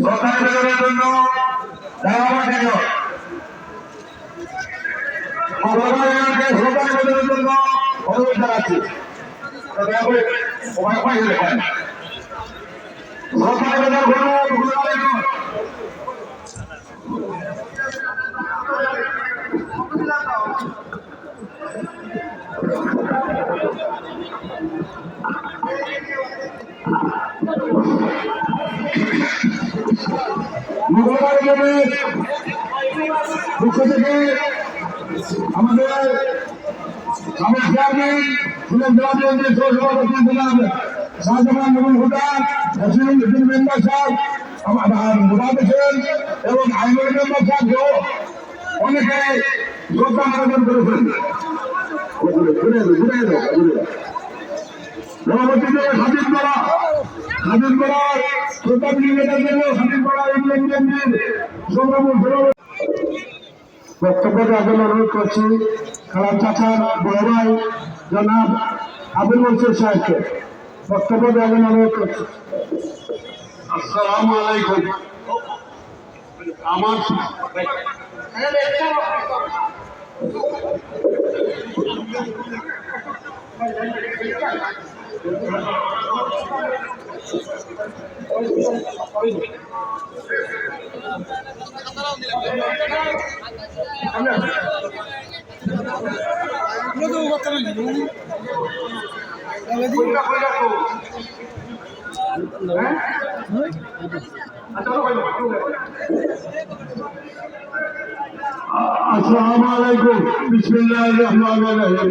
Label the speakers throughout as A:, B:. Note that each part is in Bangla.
A: সরকারের জন্য দেওয়া কেন ভগবানকে সরকারের জন্য অনুরোধ জানাচ্ছি লেখেন সরকারের জন্য মুঘলবার জমির পক্ষ থেকে আমাদের আমার চেয়ারম্যান ছিলেন জেলাবিএনপির সহসভাপতি ছিলেন শাহজাহান নবীন মেম্বার সাহেব আমার মুরাদ এবং আইনুল মেম্বার সাহেব সহ অনেকে শ্রদ্ধা নিবেদন করেছেন ঘুরে ঘুরে ঘুরে শ্রদ্ধা নিবেদনের জন্য স্বাধীন করা ইংল্যান্ডের বক্তব্য রাখবেন অনুরোধ করছি খালাম চাচার বড় ভাই, জনাব আবুল মনসুর সাহেবকে বক্তব্য রাখবেন অনুরোধ করছি।
B: আমার
A: আসসালামু আলাইকুম। বিসমিল্লাহির রহমানির রহিম।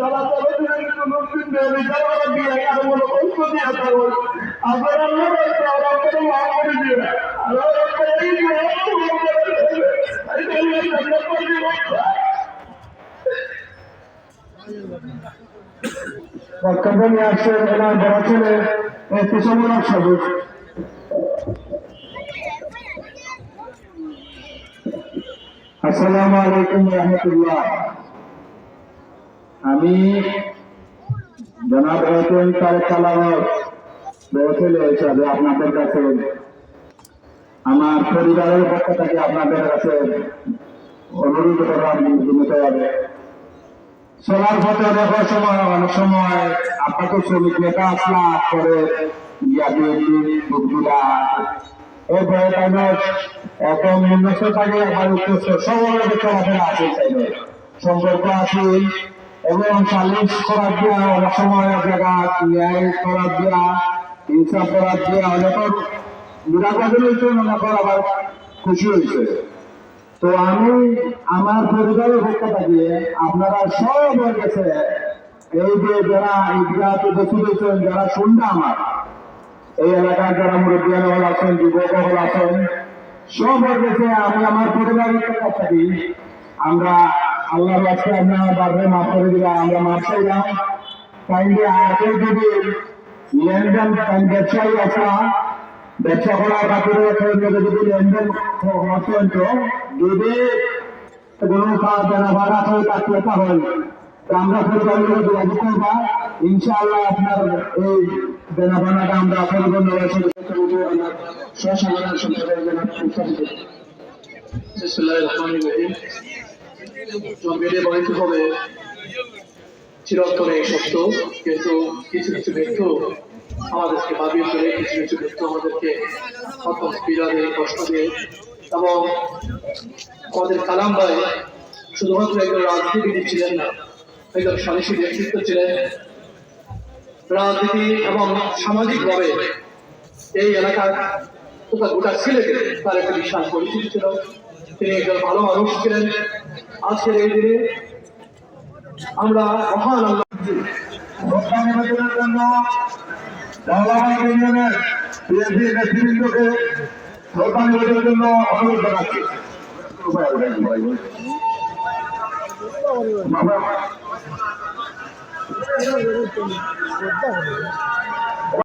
A: তারা তারা যদি কোনো দিন দেবে তারা দিয়ে কারও কোনো কষ্ট দিয়ে থাকব আপনার আল্লাহ আপনার মা করে দিয়ে আল্লাহ আপনার এই বক্তব্য নিয়ে আসছেন ওনার বড় ছেলে কুসুমনাথ সবুজ আসসালামু আলাইকুম রহমতুল্লাহ আমি জনাব রতন তারেক কালামত বড় ছেলে হিসাবে আপনাদের কাছে, আমার পরিবারের পক্ষ থেকে আপনাদের কাছে অনুরোধ করার বিনীত হবে চলার পথে দেখো সময়, অনেক সময় আপনাকে শ্রমিক নেতা আসলা করে ইয়া সম্পর্ক আছে এবং চালিশ করার দিয়া অনেক সময় জায়গা ন্যায় করার দিয়া ইনসাফ করার দিয়া অনেকের নিরাপদে হয়েছে অনেকের আবার খুশি হয়েছে। তো আমি আমার পরিবারের পক্ষ থেকে আপনারা সব হয়ে গেছে। এই যে যারা ঈদগাহতে বেশি দিয়েছেন যারা শুনবে আমার, এই এলাকার যারা মুরব্বিয়ান হল আছেন, যুবক হল আছেন, সব হয়ে গেছে। আমি আমার পরিবারের পক্ষ থেকে আমরা আল্লাহর কাছে আমরা বারবার মাফ করে দিলাম, আমরা মাফ চাইলাম। তাই যে আগে যদি লেনদেন ব্যবসায়ী আসা ব্যবসা করার খাতিরে যদি লেনদেন অত্যন্ত যদি কোনো দেনা ভাড়া হয় তাকে হয়। তো আমরা পরিবারের যোগাযোগ করবা। ইনশাআল্লাহ আপনার এই দেনা ভাড়াটা আমরা পরিবার সসাধারণ সম্প্রদায়ের
B: বহিত হবে চিরন্তরে সত্য, কিন্তু কিছু কিছু মৃত্যু আমাদেরকে কিছু কিছু মৃত্যু আমাদেরকে কষ্ট দিয়ে। এবং আমাদের কালাম ভাই শুধুমাত্র একজন রাজনীতিবিদ ছিলেন না, একজন ব্যক্তিত্ব ছিলেন। রাজনীতি এবং সামাজিকভাবে এই এলাকার গোটা সিলেটে তার একটা বিশাল পরিচিতি ছিল। তিনি একজন ভালো মানুষ ছিলেন। আজকের এই দিনে আমরা মহান আল্লাহ
A: নির্বাচনের জন্য নেতৃবৃন্দকে ভোটটা নির্বাচনের জন্য অনুরোধ জানাচ্ছি।